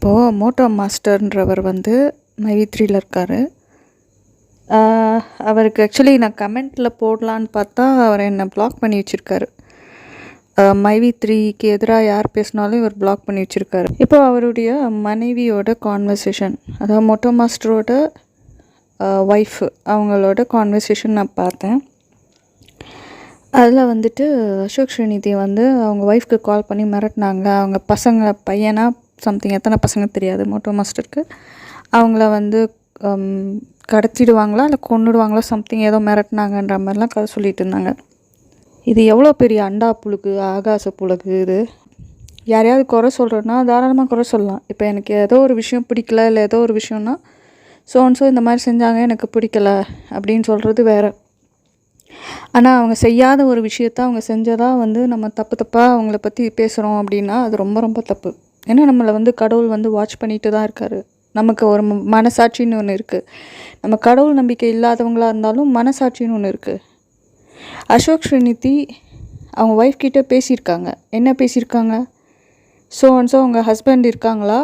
இப்போது மோட்டோ மாஸ்டர்ன்றவர் வந்து மைவி த்ரீல இருக்கார். அவருக்கு ஆக்சுவலி நான் கமெண்ட்டில் போடலான்னு பார்த்தா அவர் என்னை பிளாக் பண்ணி வச்சுருக்காரு. மைவி த்ரீக்கு எதிராக யார் பேசினாலும் இவர் பிளாக் பண்ணி வச்சுருக்காரு. இப்போ அவருடைய மனைவியோட கான்வர்சேஷன் அதாவது மொட்டோ மாஸ்டரோட ஒய்ஃப் அவங்களோட கான்வர்சேஷன் நான் பார்த்தேன். அதில் வந்துட்டு அசோக் ஸ்ரீநிதி வந்து அவங்க ஒய்ஃப்க்கு கால் பண்ணி மிரட்டினாங்க. அவங்க பசங்க பையனா சம்திங் எத்தனை பசங்க தெரியாது மோட்டோ மாஸ்டருக்கு. அவங்கள வந்து கடத்திடுவாங்களா இல்லை கொண்டுடுவாங்களா சம்திங் ஏதோ மிரட்டினாங்கன்ற மாதிரிலாம் கதை சொல்லிட்டு இருந்தாங்க. இது எவ்வளோ பெரிய அண்டா புழுக்கு ஆகாச புழுக்கு இது? யாரையாவது குறை சொல்கிறேன்னா தாராளமாக குறை சொல்லலாம். இப்போ எனக்கு ஏதோ ஒரு விஷயம் பிடிக்கல இல்லை ஏதோ ஒரு விஷயம்னா ஸோ ஸோ இந்த மாதிரி செஞ்சாங்க எனக்கு பிடிக்கல அப்படின்னு சொல்கிறது வேறு. ஆனால் அவங்க செய்யாத ஒரு விஷயத்த அவங்க செஞ்சதாக வந்து நம்ம தப்பு தப்பாக அவங்கள பற்றி பேசுகிறோம் அப்படின்னா அது ரொம்ப ரொம்ப தப்பு. ஏன்னா நம்மளை வந்து கடவுள் வந்து வாட்ச் பண்ணிட்டு தான் இருக்காரு. நமக்கு ஒரு மனசாட்சின்னு ஒன்று இருக்குது நம்ம கடவுள் நம்பிக்கை இல்லாதவங்களாக இருந்தாலும் மனசாட்சின்னு ஒன்று இருக்குது அசோக் ஸ்ரீநிதி அவங்க ஒய்ஃப் கிட்ட பேசியிருக்காங்க. என்ன பேசியிருக்காங்க? ஸோ அண்ட் ஸோ அவங்க ஹஸ்பண்ட் இருக்காங்களா?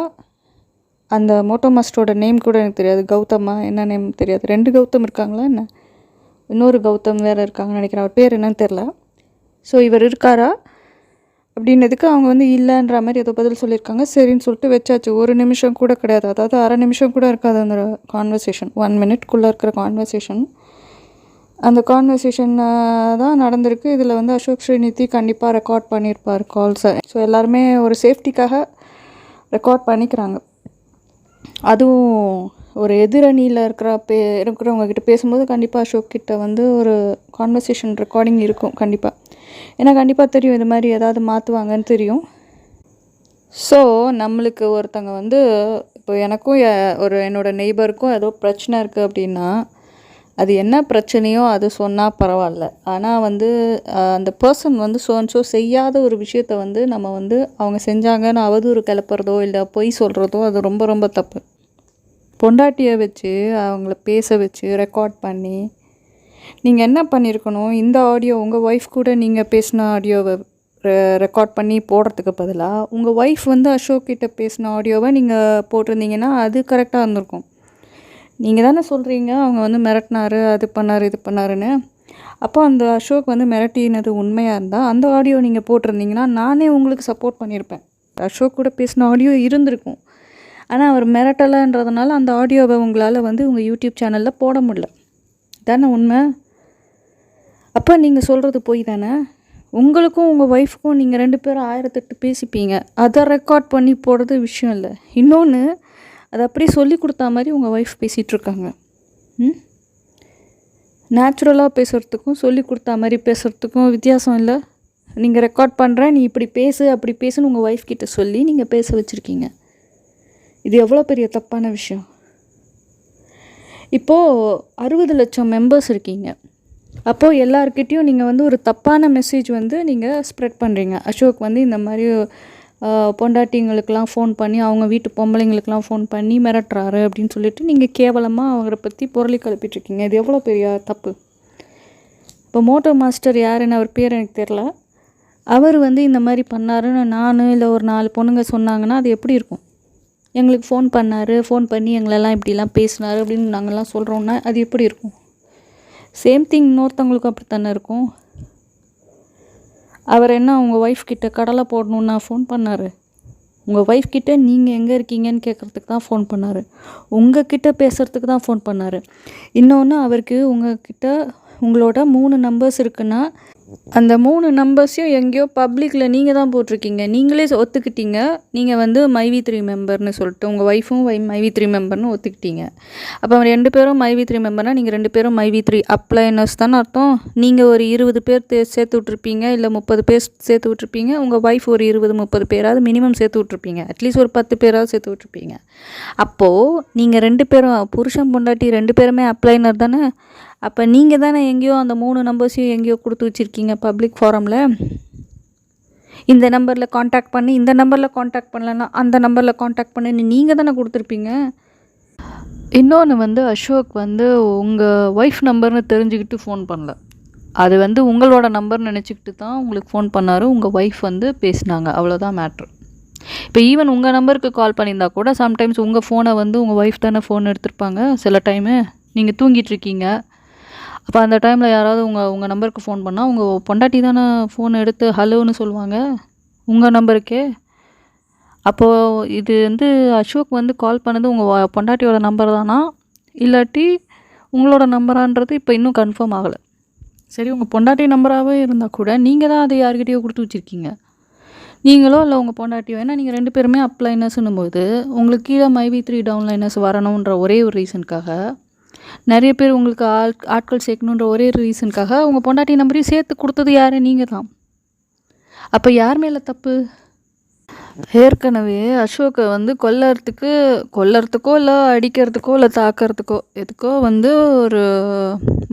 அந்த மோட்டோ மாஸ்டரோட நேம் கூட எனக்கு தெரியாது. கௌதமா? என்ன நேம் தெரியாது. ரெண்டு கௌதம் இருக்காங்களா? என்ன? இன்னொரு கௌதம் வேறு இருக்காங்கன்னு நினைக்கிறேன். அவர் பேர் என்னன்னு தெரில ஸோ இவர் இருக்காரா? அப்படின்னதுக்கு அவங்க வந்து இல்லைன்ற மாதிரி ஏதோ பதில் சொல்லியிருக்காங்க. சரின்னு சொல்லிட்டு வச்சாச்சு. ஒரு நிமிஷம் கூட கிடையாது. அதாவது அரை நிமிஷம் கூட இருக்காது அந்த கான்வர்சேஷன் ஒன் மினிட்குள்ளே இருக்கிற கான்வர்சேஷன் அந்த கான்வர்சேஷன் தான் நடந்திருக்கு. இதில் வந்து அசோக் ஸ்ரீநிதி கண்டிப்பாக ரெக்கார்ட் பண்ணியிருப்பார் கால்ஸை ஸோ எல்லாருமே ஒரு சேஃப்டிக்காக ரெக்கார்ட் பண்ணிக்கிறாங்க. அதுவும் ஒரு எதிரணியில் இருக்கிற பே இருக்கிறவங்கக்கிட்ட பேசும்போது கண்டிப்பாக அசோக் கிட்ட வந்து ஒரு கான்வர்சேஷன் ரெக்கார்டிங் இருக்கும் கண்டிப்பாக ஏன்னா கண்டிப்பாக தெரியும் இது மாதிரி ஏதாவது மாற்றுவாங்கன்னு தெரியும். ஸோ நம்மளுக்கு ஒருத்தங்க வந்து இப்போ எனக்கும் ஒரு என்னோடய நெய்பருக்கும் ஏதோ பிரச்சனை இருக்குது அப்படின்னா அது என்ன பிரச்சனையோ அது சொன்னால் பரவாயில்ல. ஆனால் வந்து அந்த பர்சன் வந்து ஸோ ஸோ செய்யாத ஒரு விஷயத்த வந்து நம்ம வந்து அவங்க செஞ்சாங்கன்னு அவதூறு கிளப்புறதோ இல்லை பொய் சொல்கிறதோ அது ரொம்ப ரொம்ப தப்பு. பொண்டாட்டியை வச்சு அவங்கள பேச வச்சு ரெக்கார்ட் பண்ணி நீங்கள் என்ன பண்ணியிருக்கணும் இந்த ஆடியோ உங்கள் ஒய்ஃப் கூட நீங்கள் பேசின ஆடியோவை ரெக்கார்ட் பண்ணி போடுறதுக்கு பதிலாக உங்கள் ஒய்ஃப் வந்து அசோக் கிட்ட பேசின ஆடியோவை நீங்கள் போட்டிருந்தீங்கன்னா அது கரெக்டாக இருந்திருக்கும். நீங்கள் தானே சொல்கிறீங்க அவங்க வந்து மிரட்டினாரு அது பண்ணார் இது பண்ணாருன்னு. அப்போ அந்த அசோக் வந்து மிரட்டினது உண்மையாக இருந்தால் அந்த ஆடியோ நீங்கள் போட்டிருந்தீங்கன்னா நானே உங்களுக்கு சப்போர்ட் பண்ணியிருப்பேன் அசோக் கூட பேசின ஆடியோ இருந்திருக்கும். ஆனால் அவர் மிரட்டலைன்றதுனால அந்த ஆடியோவை உங்களால் வந்து உங்கள் யூடியூப் சேனலில் போட முடியல. தானே உண்மை? அப்போ நீங்கள் சொல்கிறது போய் தானே? உங்களுக்கும் உங்கள் ஒய்ஃபுக்கும் நீங்கள் ரெண்டு பேரும் ஆயிரத்தெட்டு பேசிப்பீங்க. அதை ரெக்கார்ட் பண்ணி போடுறது விஷயம் இல்லை. இன்னொன்று அதை அப்படியே சொல்லி கொடுத்தா மாதிரி உங்கள் ஒய்ஃப் பேசிகிட்ருக்காங்க ம்? நேச்சுரலாக பேசுகிறதுக்கும் சொல்லி கொடுத்தா மாதிரி பேசுகிறதுக்கும் வித்தியாசம் இல்லை. நீங்கள் ரெக்கார்ட் பண்ணுறேன் நீ இப்படி பேசு அப்படி பேசுன்னு உங்கள் ஒய்ஃப் கிட்ட சொல்லி நீங்கள் பேச வச்சுருக்கீங்க. இது எவ்வளோ பெரிய தப்பான விஷயம்? இப்போது அறுபது லட்சம் மெம்பர்ஸ் இருக்கீங்க. அப்போது எல்லாருக்கிட்டேயும் நீங்கள் வந்து ஒரு தப்பான மெசேஜ் வந்து நீங்கள் ஸ்ப்ரெட் பண்ணுறீங்க அசோக் வந்து இந்த மாதிரி பொண்டாட்டிங்களுக்கெலாம் பொண்டாட்டிங்களுக்கெல்லாம் ஃபோன் பண்ணி அவங்க வீட்டு பொம்பளைங்களுக்கெல்லாம் ஃபோன் பண்ணி மிரட்டுறாரு அப்படின்னு சொல்லிட்டு நீங்கள் கேவலமாக அவரை பற்றி பொருளை கிளப்பிட்டுருக்கீங்க இது எவ்வளோ பெரிய தப்பு? இப்போ மோட்டோ மாஸ்டர் யாருன்னு அவர் பேர் எனக்கு தெரில அவர் வந்து இந்த மாதிரி பண்ணாருன்னு நான் இல்லை ஒரு நாலு பொண்ணுங்க சொன்னாங்கன்னா அது எப்படி இருக்கும்? எங்களுக்கு ஃபோன் பண்ணார் ஃபோன் பண்ணி எங்களெல்லாம் இப்படிலாம் பேசினாரு அப்படின்னு நாங்கள்லாம் சொல்கிறோன்னா அது எப்படி இருக்கும்? சேம் திங் இன்னொருத்தவங்களுக்கும் அப்படி தானே இருக்கும்? அவர் என்ன உங்கள் ஒய்ஃப் கிட்ட கடலை போடணுன்னா ஃபோன் பண்ணார்? உங்கள் ஒய்ஃப் கிட்டே நீங்கள் எங்கே இருக்கீங்கன்னு கேட்குறதுக்கு தான் ஃபோன் பண்ணார். உங்கள் கிட்டே பேசுகிறதுக்கு தான் ஃபோன் பண்ணார். இன்னொன்று அவருக்கு உங்கள் கிட்ட உங்களோட மூணு நம்பர்ஸ் இருக்குன்னா அந்த மூணு நம்பர்ஸையும் எங்கேயோ பப்ளிக்கில் நீங்கள் தான் போட்டிருக்கீங்க. நீங்களே ஒத்துக்கிட்டீங்க. நீங்கள் வந்து மைவி த்ரீ மெம்பர்னு சொல்லிட்டு உங்கள் ஒய்ஃபும் வை மைவி த்ரீ மெம்பர்னு ஒத்துக்கிட்டீங்க. அப்போ ரெண்டு பேரும் மைவி த்ரீ மெம்பர்னா நீங்கள் ரெண்டு பேரும் மைவி த்ரீ அப்ளைனர்ஸ் தானே அர்த்தம்? நீங்கள் ஒரு இருபது பேர் சேர்த்து விட்ருப்பீங்க இல்லை முப்பது பேர் சேர்த்து விட்ருப்பீங்க உங்கள் ஒய்ஃப் ஒரு இருபது முப்பது பேராவது மினிமம் சேர்த்து விட்ருப்பீங்க அட்லீஸ்ட் ஒரு பத்து பேராவது சேர்த்து விட்ருப்பீங்க அப்போது நீங்கள் ரெண்டு பேரும் புருஷன் பொண்டாட்டி ரெண்டு பேருமே அப்ளைனர் தானே? அப்போ நீங்கள் தானே எங்கேயோ அந்த மூணு நம்பர்ஸையும் எங்கேயோ கொடுத்து வச்சுருக்கீங்க பப்ளிக் ஃபாரமில் இந்த நம்பரில் காண்டாக்ட் பண்ணி இந்த நம்பரில் காண்டாக்ட் பண்ணலன்னா அந்த நம்பரில் காண்டாக்ட் பண்ணி நீங்கள் தானே கொடுத்துருப்பீங்க? இன்னொன்று வந்து அசோக் வந்து உங்கள் ஒய்ஃப் நம்பர்னு தெரிஞ்சுக்கிட்டு ஃபோன் பண்ணல. அது வந்து உங்களோட நம்பர் நினச்சிக்கிட்டு தான் உங்களுக்கு ஃபோன் பண்ணார் உங்கள் ஒய்ஃப் வந்து பேசினாங்க. அவ்வளோதான் மேட்ரு இப்போ ஈவன் உங்கள் நம்பருக்கு கால் பண்ணியிருந்தா கூட சம்டைம்ஸ் உங்கள் ஃபோனை வந்து உங்கள் ஒய்ஃப் தானே ஃபோன் எடுத்திருப்பாங்க. சில டைமு நீங்கள் தூங்கிட்டு இருக்கீங்க. அப்போ அந்த டைமில் யாராவது உங்கள் உங்கள் நம்பருக்கு ஃபோன் பண்ணால் உங்கள் பொண்டாட்டி தானே ஃபோன் எடுத்து ஹலோன்னு சொல்லுவாங்க. உங்கள் நம்பருக்கே அப்போது இது வந்து அசோக் வந்து கால் பண்ணது உங்கள் பொண்டாட்டியோட நம்பர் தானா? இல்லாட்டி உங்களோட நம்பரான்றது இப்போ இன்னும் கன்ஃபார்ம் ஆகலை. சரி உங்கள் பொண்டாட்டி நம்பராகவே இருந்தால் கூட நீங்கள் தான் அதை யார்கிட்டயோ கொடுத்து வச்சுருக்கீங்க. நீங்களோ இல்லை உங்கள் பொண்டாட்டியோ? ஏன்னா நீங்கள் ரெண்டு பேருமே அப்ளைனர்ஸ்னும் போது உங்களுக்கு கீழே மைவி த்ரீ டவுன்லைனர்ஸ் வரணுன்ற ஒரே ஒரு ரீசனுக்காக நிறைய பேர் உங்களுக்கு ஆள் ஆட்கள் சேர்க்கணுன்ற ஒரே ஒரு ரீசனுக்காக உங்கள் பொண்டாட்டி நம்பரையும் சேர்த்து கொடுத்தது யார்? நீங்கள் தான் அப்போ யார் மேலே தப்பு? ஏற்கனவே அசோக்கை வந்து கொல்லறதுக்கு கொல்லறதுக்கோ இல்லை அடிக்கிறதுக்கோ இல்லை தாக்கிறதுக்கோ எதுக்கோ வந்து ஒரு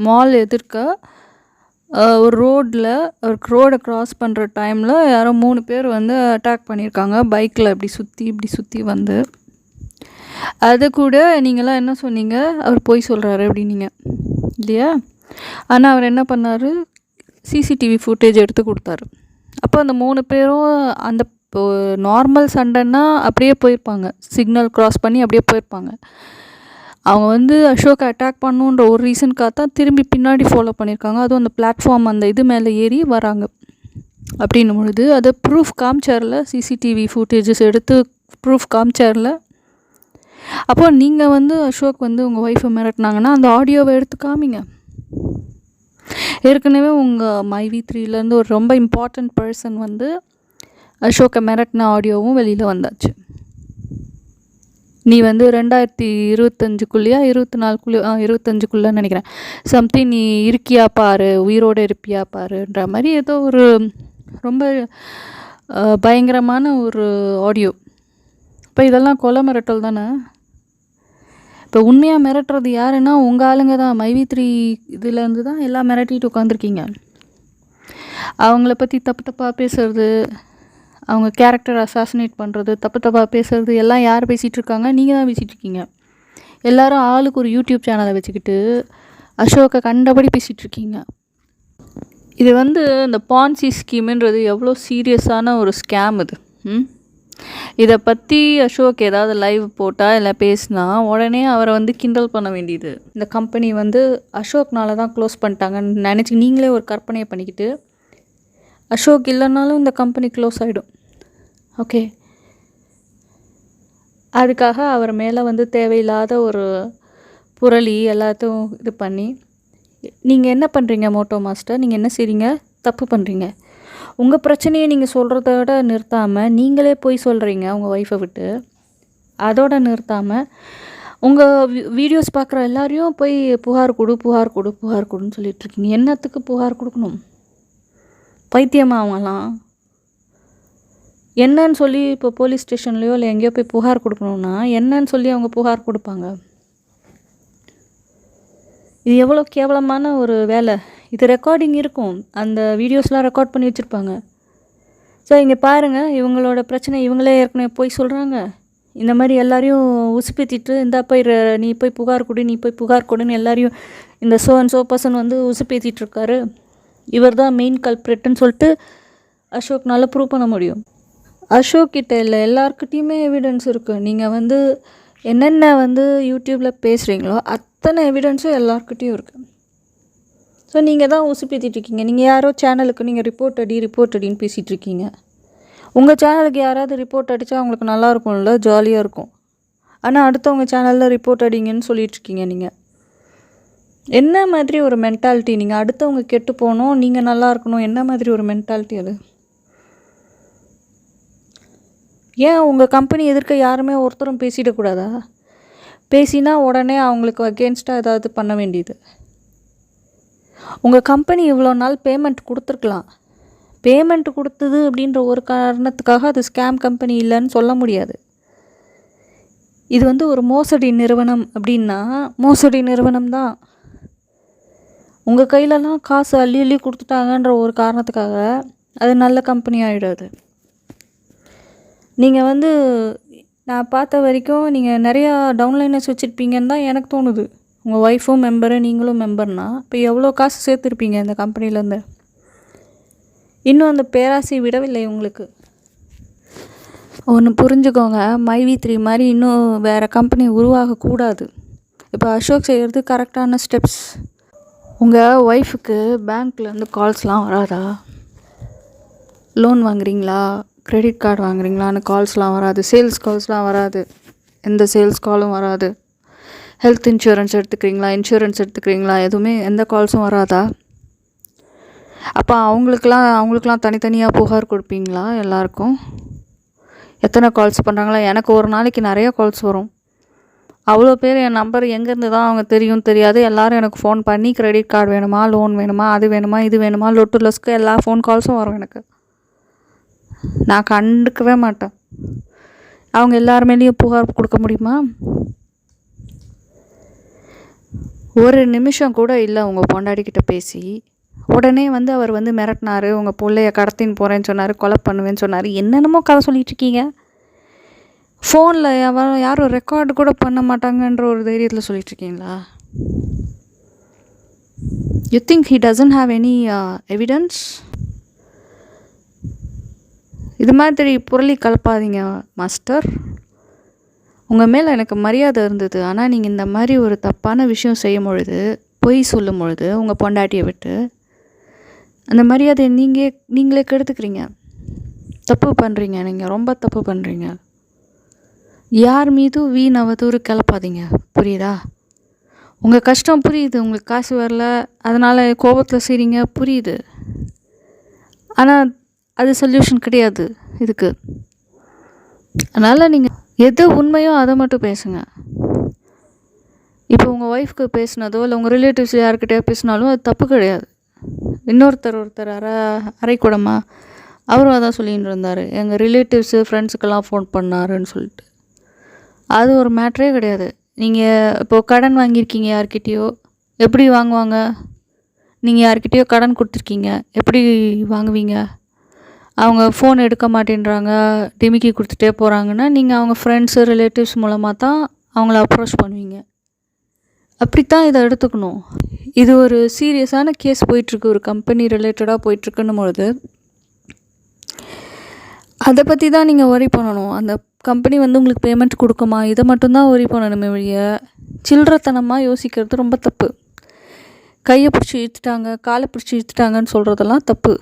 மால் எதிர்க்க ஒரு ரோட்டில் ஒரு ரோடை க்ராஸ் பண்ணுற டைமில் யாரோ மூணு பேர் வந்து அட்டாக் பண்ணியிருக்காங்க பைக்கில் இப்படி சுற்றி இப்படி சுற்றி வந்து. அது கூட நீங்களாம் என்ன சொன்னீங்க? அவர் பொய் சொல்கிறாரு அப்படின்னீங்க. இல்லையா? ஆனால் அவர் என்ன பண்ணார்? சிசிடிவி ஃபுட்டேஜ் எடுத்து கொடுத்தாரு. அப்போ அந்த மூணு பேரும் அந்த நார்மல் சண்டைன்னா அப்படியே போயிருப்பாங்க. சிக்னல் க்ராஸ் பண்ணி அப்படியே போயிருப்பாங்க. அவங்க வந்து அசோக்கை அட்டாக் பண்ணுன்ற ஒரு ரீசனுக்காக தான் திரும்பி பின்னாடி ஃபாலோ பண்ணியிருக்காங்க. அதுவும் அந்த பிளாட்ஃபார்ம் அந்த இது மேலே ஏறி வராங்க. அப்படின்னும் பொழுது அதை ப்ரூஃப் காமிச்சார்ல? சிசிடிவி ஃபுட்டேஜஸ் எடுத்து ப்ரூஃப் காமிச்சார்ல? அப்போ நீங்கள் வந்து அசோக் வந்து உங்கள் ஒய்ஃபை மிரட்டினாங்கன்னா அந்த ஆடியோவை எடுத்து காமிங்க. ஏற்கனவே உங்கள் மைவி த்ரீலேருந்து ஒரு ரொம்ப இம்பார்ட்டண்ட் பர்சன் வந்து அசோக்கை மிரட்டின ஆடியோவும் வெளியில் வந்தாச்சு. நீ வந்து ரெண்டாயிரத்தி இருபத்தஞ்சுக்குள்ளேயா இருபத்தி நாலுக்குள்ளே ஆ இருபத்தஞ்சுக்குள்ளேன்னு நினைக்கிறேன். சம்திங் நீ இருக்கியா பாரு உயிரோடு இருப்பியா பாருன்ற மாதிரி ஏதோ ஒரு ரொம்ப பயங்கரமான ஒரு ஆடியோ இப்போ இதெல்லாம் கொலை மிரட்டல் தானே? இப்போ உண்மையாக மிரட்டுறது யாருன்னா உங்கள் ஆளுங்க தான். மைவி த்ரீ இதுலேருந்து தான் எல்லாம் மிரட்டிட்டு உட்காந்துருக்கீங்க அவங்கள பற்றி தப்பு தப்பாக பேசுறது அவங்க கேரக்டர் அசாசினேட் பண்ணுறது தப்பு தப்பாக பேசுறது எல்லாம் யார் பேசிகிட்டு இருக்காங்க? நீங்கள் தான் பேசிகிட்டு இருக்கீங்க. எல்லாரும் ஆளுக்கு ஒரு யூடியூப் சேனலை வச்சுக்கிட்டு அசோக்கை கண்டபடி பேசிகிட்டு இருக்கீங்க. இது வந்து இந்த பான்சி ஸ்கீமுன்றது எவ்வளோ சீரியஸான ஒரு ஸ்கேம் இது. ம்? இதை பற்றி அசோக் ஏதாவது லைவ் போட்டால் இல்லை பேசினா உடனே அவரை வந்து கிண்டல் பண்ண வேண்டியது. இந்த கம்பெனி வந்து அசோக்னால தான் க்ளோஸ் பண்ணிட்டாங்கன்னு நினச்சி நீங்களே ஒரு கற்பனையை பண்ணிக்கிட்டு அசோக் இல்லைனாலும் இந்த கம்பெனி க்ளோஸ் ஆகிடும் ஓகே அதுக்காக அவர் மேலே வந்து தேவையில்லாத ஒரு புரளி எல்லாத்தையும் இது பண்ணி நீங்கள் என்ன பண்ணுறீங்க மோட்டோ மாஸ்டர்? நீங்கள் என்ன செய்கிறீங்க தப்பு பண்ணுறீங்க உங்கள் பிரச்சனையை நீங்கள் சொல்கிறத விட நிறுத்தாமல் நீங்களே போய் சொல்கிறீங்க உங்கள் ஒய்ஃபை விட்டு. அதோட நிறுத்தாமல் உங்கள் வீடியோஸ் பார்க்குற எல்லாரையும் போய் புகார் கொடு புகார் கொடு புகார் கொடுன்னு சொல்லிட்டு இருக்கீங்க. என்னத்துக்கு புகார் கொடுக்கணும்? பைத்தியமா அவங்களாம் என்னன்னு சொல்லி இப்போ போலீஸ் ஸ்டேஷன்லேயோ இல்லை எங்கேயோ போய் புகார் கொடுக்கணுன்னா என்னன்னு சொல்லி அவங்க புகார் கொடுப்பாங்க? இது எவ்வளோ கேவலமான ஒரு வேலை. இது ரெக்கார்டிங் இருக்கும். அந்த வீடியோஸ்லாம் ரெக்கார்ட் பண்ணி வச்சுருப்பாங்க. ஸோ இங்கே பாருங்கள் இவங்களோட பிரச்சனை இவங்களே ஏற்கனவே போய் சொல்கிறாங்க இந்த மாதிரி எல்லாரையும் உசுப்பேத்திட்டு இந்த போய் ர- நீ போய் புகார் கொடு நீ போய் புகார் கொடுன்னு எல்லாரையும் இந்த சோ அண்ட் சோ பர்சன் வந்து உசுப்பேத்திட்டுருக்காரு இவர் தான் மெயின் கல்ப்ரேட்டுன்னு சொல்லிட்டு அசோக்னால் ப்ரூவ் பண்ண முடியும். அசோக் கிட்ட இல்லை எல்லாருக்கிட்டேயுமே எவிடன்ஸ் இருக்குது நீங்கள் வந்து என்னென்ன வந்து யூடியூப்பில் பேசுகிறீங்களோ அத் அத்தனை எவிடன்ஸும் எல்லாருக்கிட்டேயும் இருக்குது ஸோ நீங்கள் தான் உசுப்பேத்திட்டு இருக்கீங்க. நீங்கள் யாரோ சேனலுக்கு நீங்கள் ரிப்போர்ட் அடி ரிப்போர்ட் அடின்னு பேசிகிட்டு இருக்கீங்க. உங்கள் சேனலுக்கு யாராவது ரிப்போர்ட் அடித்தா உங்களுக்கு நல்லா இருக்கும்ல ஜாலியாக இருக்கும். ஆனால் அடுத்தவங்க சேனலில் ரிப்போர்ட் அடிங்கன்னு சொல்லிகிட்ருக்கீங்க நீங்கள் என்ன மாதிரி ஒரு மென்டாலிட்டி நீங்கள் அடுத்தவங்க கெட்டு போகணும் நீங்கள் நல்லா இருக்கணும். என்ன மாதிரி ஒரு மென்டாலிட்டி அது? ஏன் உங்கள் கம்பெனி எதிர்க்க யாருமே ஒருத்தரும் பேசிடக்கூடாதா? பேசினா உடனே அவங்களுக்கு அகேன்ஸ்டாக ஏதாவது பண்ண வேண்டியது. உங்கள் கம்பெனி இவ்வளோ நாள் பேமெண்ட் கொடுத்துருக்கலாம். பேமெண்ட் கொடுத்தது அப்படின்ற ஒரு காரணத்துக்காக அது ஸ்கேம் கம்பெனி இல்லைன்னு சொல்ல முடியாது. இது வந்து ஒரு மோசடி நிறுவனம் அப்படின்னா மோசடி நிறுவனம் தான். உங்கள் கையிலலாம் காசு அள்ளி அள்ளி கொடுத்துட்டாங்கன்ற ஒரு காரணத்துக்காக அது நல்ல கம்பெனி ஆகிடாது நீங்கள் வந்து நான் பார்த்த வரைக்கும் நீங்கள் நிறையா டவுன்லைனர்ஸ் வச்சுருப்பீங்கன்னு தான் எனக்கு தோணுது. உங்கள் ஒய்ஃபும் மெம்பரு நீங்களும் மெம்பர்னா இப்போ எவ்வளோ காசு சேர்த்துருப்பீங்க இந்த கம்பெனிலேருந்து இன்னும் அந்த பேராசை விடவில்லை உங்களுக்கு? ஒன்று புரிஞ்சுக்கோங்க மைவி த்ரீ மாதிரி இன்னும் வேறு கம்பெனி உருவாகக்கூடாது. இப்போ அசோக் செய்கிறது கரெக்டான ஸ்டெப்ஸ் உங்கள் ஒய்ஃபுக்கு பேங்க்லேருந்து கால்ஸ்லாம் வராதா? லோன் வாங்குறீங்களா? கிரெடிட் கார்டு வாங்குறீங்களான்னு கால்ஸ்லாம் வராது. சேல்ஸ் கால்ஸ்லாம் வராது. எந்த சேல்ஸ் காலும் வராது. ஹெல்த் இன்சூரன்ஸ் எடுத்துக்கிறீங்களா? இன்சூரன்ஸ் எடுத்துக்கிறீங்களா? எதுவுமே எந்த கால்ஸும் வராதா? அப்போ அவங்களுக்கெலாம் அவங்களுக்கெலாம் தனித்தனியாக புகார் கொடுப்பீங்களா எல்லாருக்கும்? எத்தனை கால்ஸ் பண்ணுறாங்களா எனக்கு ஒரு நாளைக்கு நிறைய கால்ஸ் வரும். அவ்வளோ பேர் என் நம்பர் எங்கேருந்து தான் அவங்க தெரியும் தெரியாது. எல்லோரும் எனக்கு ஃபோன் பண்ணி கிரெடிட் கார்டு வேணுமா? லோன் வேணுமா? அது வேணுமா? இது வேணுமா? லொட்டு லொஸ்க்கு எல்லா ஃபோன் கால்ஸும் வரும் எனக்கு. நான் கண்டுக்கவே மாட்டேன். அவங்க எல்லார் மேலேயும் புகார் கொடுக்க முடியுமா? ஒரு நிமிஷம் கூட இல்லை உங்கள் பொண்டாடிக்கிட்ட பேசி. உடனே வந்து அவர் வந்து மிரட்டினார் உங்கள் பிள்ளைய கடத்தின்னு போகிறேன்னு சொன்னார் கொலை பண்ணுவேன்னு சொன்னார். என்னென்னமோ கதை சொல்லிட்டு இருக்கீங்க. ஃபோனில் யாரும் யாரும் ரெக்கார்டு கூட பண்ண மாட்டாங்கன்ற ஒரு தைரியத்தில் சொல்லிகிட்ருக்கீங்களா you think he doesn't have any evidence uh, இது மாதிரி புரளி கலப்பாதீங்க மாஸ்டர் உங்கள் மேலே எனக்கு மரியாதை இருந்தது. ஆனால் நீங்கள் இந்த மாதிரி ஒரு தப்பான விஷயம் செய்யும் பொழுது பொய் சொல்லும் பொழுது உங்கள் பொண்டாட்டியை விட்டு அந்த மரியாதையை நீங்கள் நீங்களே கெடுத்துக்கிறீங்க. தப்பு பண்ணுறீங்க நீங்கள் ரொம்ப தப்பு பண்ணுறீங்க யார் மீதும் வீண் அவதூறு கிளப்பாதீங்க. புரியுதா? உங்கள் கஷ்டம் புரியுது. உங்களுக்கு காசு வரல. அதனால் கோபத்தில் செய்கிறீங்க புரியுது. ஆனால் அது சொல்யூஷன் கிடையாது இதுக்கு. அதனால் நீங்கள் எது உண்மையோ அதை மட்டும் பேசுங்க. இப்போ உங்கள் ஒய்ஃப்க்கு பேசினதோ இல்லை உங்கள் ரிலேட்டிவ்ஸ் யார்கிட்டயோ பேசினாலும் அது தப்பு கிடையாது. இன்னொருத்தர் ஒருத்தர் அரை அரைக்கூடமா அவரும் அதான் சொல்லிகிட்டு இருந்தார். எங்கள் ரிலேட்டிவ்ஸு ஃப்ரெண்ட்ஸுக்கெல்லாம் ஃபோன் பண்ணாருன்னு சொல்லிட்டு. அது ஒரு மேட்ரே கிடையாது. நீங்கள் இப்போது கடன் வாங்கியிருக்கீங்க யார்கிட்டயோ? எப்படி வாங்குவாங்க? நீங்கள் யார்கிட்டயோ கடன் கொடுத்துருக்கீங்க. எப்படி வாங்குவீங்க? அவங்க ஃபோன் எடுக்க மாட்டேன்றாங்க டிமிக்கி கொடுத்துட்டே போகிறாங்கன்னா நீங்கள் அவங்க ஃப்ரெண்ட்ஸு ரிலேட்டிவ்ஸ் மூலமாக தான் அவங்கள அப்ரோச் பண்ணுவீங்க. அப்படித்தான் இதை எடுத்துக்கணும். இது ஒரு சீரியஸான கேஸ் போயிட்டுருக்கு ஒரு கம்பெனி ரிலேட்டடாக போயிட்டுருக்குன்னு பொழுது அதை பற்றி தான் நீங்கள் ஒரி பண்ணணும். அந்த கம்பெனி வந்து உங்களுக்கு பேமெண்ட் கொடுக்குமா? இதை மட்டும்தான் ஒரி பண்ணணுமே வழிய சில்லறத்தனமாக யோசிக்கிறது ரொம்ப தப்பு. கையை பிடிச்சி இழுத்துட்டாங்க காலை பிடிச்சி இழுத்துட்டாங்கன்னு சொல்கிறதெல்லாம் தப்பு.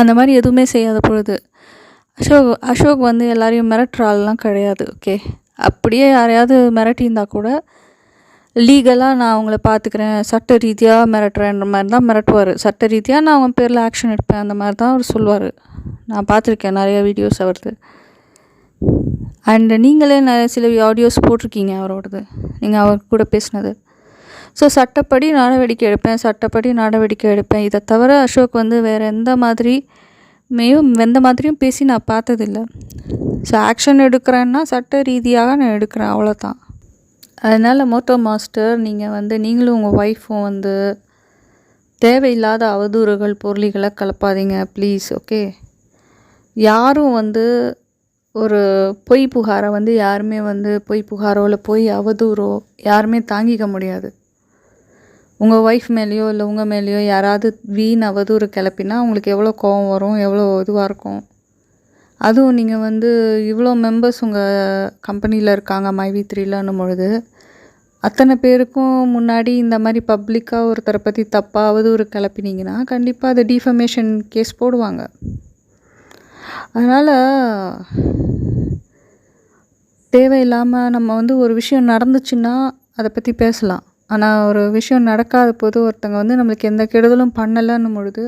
அந்த மாதிரி எதுவுமே செய்யாத பொழுது அசோக் அசோக் வந்து எல்லாரையும் மிரட்டுறாள்லாம் கிடையாது ஓகே அப்படியே யாரையாவது மிரட்டியிருந்தா கூட லீகலாக நான் அவங்கள பார்த்துக்கிறேன் சட்ட ரீதியாக மிரட்டுறேன்ற மாதிரி தான் மிரட்டுவார். சட்ட ரீதியாக நான் அவங்க பேரில் ஆக்ஷன் எடுப்பேன் அந்த மாதிரி தான் அவர் சொல்லுவார் நான் பார்த்துருக்கேன் நிறைய வீடியோஸ் அவரது. அண்டு நீங்களே நிறைய சில ஆடியோஸ் போட்டிருக்கீங்க அவரோடது. நீங்கள் அவர் கூட பேசினது. ஸோ சட்டப்படி நடவடிக்கை எடுப்பேன் சட்டப்படி நடவடிக்கை எடுப்பேன். இதை தவிர அசோக் வந்து வேறு எந்த மாதிரி மேயும் எந்த மாதிரியும் பேசி நான் பார்த்ததில்ல. ஸோ ஆக்ஷன் எடுக்கிறேன்னா சட்ட ரீதியாக நான் எடுக்கிறேன் அவ்வளோதான் அதனால் மோட்டோ மாஸ்டர் நீங்கள் வந்து நீங்களும் உங்கள் ஒய்ஃபும் வந்து தேவையில்லாத அவதூறுகள் பொருளிகளை கலப்பாதீங்க ப்ளீஸ் ஓகே யாரும் வந்து ஒரு பொய் புகாரை வந்து யாருமே வந்து பொய் புகாரோ இல்லை பொய் அவதூறோ யாருமே தாங்கிக்க முடியாது. உங்கள் ஒய்ஃப் மேலேயோ இல்லை உங்கள் மேலேயோ யாராவது வீண் அவதூறு கிளப்பினா உங்களுக்கு எவ்வளோ கோவம் வரும் எவ்வளோ இதுவாக இருக்கும்? அதுவும் நீங்கள் வந்து இவ்வளோ மெம்பர்ஸ் உங்கள் கம்பெனியில் இருக்காங்க மைவி த்ரீலன்னும் பொழுது அத்தனை பேருக்கும் முன்னாடி இந்த மாதிரி பப்ளிக்காக ஒருத்தரை பற்றி தப்பாவது ஒரு கிளப்பினீங்கன்னா கண்டிப்பாக அதை டிஃபமேஷன் கேஸ் போடுவாங்க. அதனால் தேவையில்லாமல் நம்ம வந்து ஒரு விஷயம் நடந்துச்சுன்னா அதை பற்றி பேசலாம். ஆனால் ஒரு விஷயம் நடக்காத போது ஒருத்தங்க வந்து நம்மளுக்கு எந்த கெடுதலும் பண்ணலைன்னும் பொழுது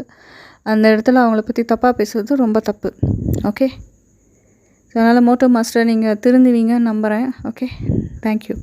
அந்த இடத்துல அவங்கள பற்றி தப்பாக பேசுறது ரொம்ப தப்பு. ஓகே ஸோ அதனால் மோட்டோ மாஸ்டர் நீங்கள் திருந்துவீங்கன்னு நம்புகிறேன் ஓகே தேங்க்யூ